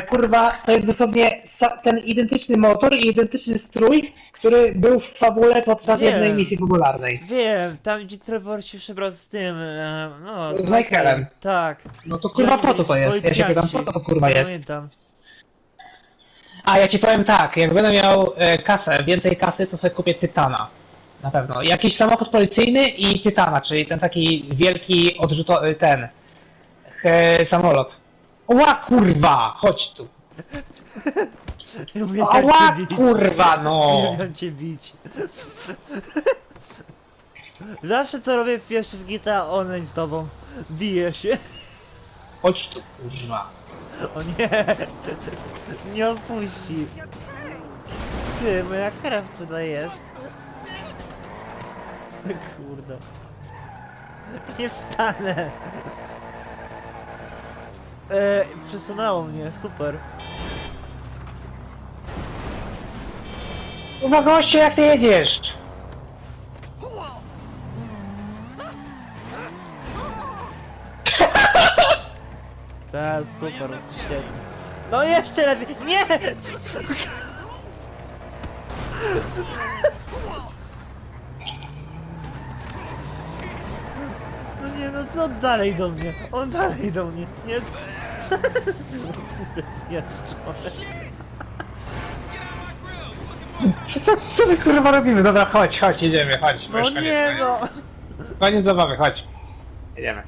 kurwa, to jest dosłownie ten identyczny motor i identyczny strój, który był w fabule podczas Nie. jednej misji popularnej. Wiem, tam gdzie Trevor się przebrał z tym, e, no... Z Michaelem. Tak. No to kurwa po co to jest? Ja się pytam, po co to kurwa jest? Pamiętam. A ja ci powiem tak, jak będę miał e, kasę, więcej kasy, to sobie kupię Tytana. Na pewno. Jakiś samochód policyjny i Tytana, czyli ten taki wielki odrzuto... ten... Samolot. Ła kurwa! Chodź tu. Uwielbiam Ała cię bić. kurwa no! Uwielbiam cię bić. Zawsze co robię pierwszy w GTA Online z tobą. Biję się. Chodź tu kurwa. O nie! Nie odpuści. Ty, moja krew tutaj jest. Kurde. Nie wstanę. E, przesunęło mnie, super. Kurwa goście, jak ty jedziesz? Tak, super, świetnie. No jeszcze lepiej! Nie! No nie, no, no dalej do mnie. On dalej do mnie. Jest. Co, co, co my kurwa robimy? Dobra, chodź, chodź, jedziemy, chodź. No Już koniec, nie koniec. no. Koniec zabawy, chodź. Jedziemy.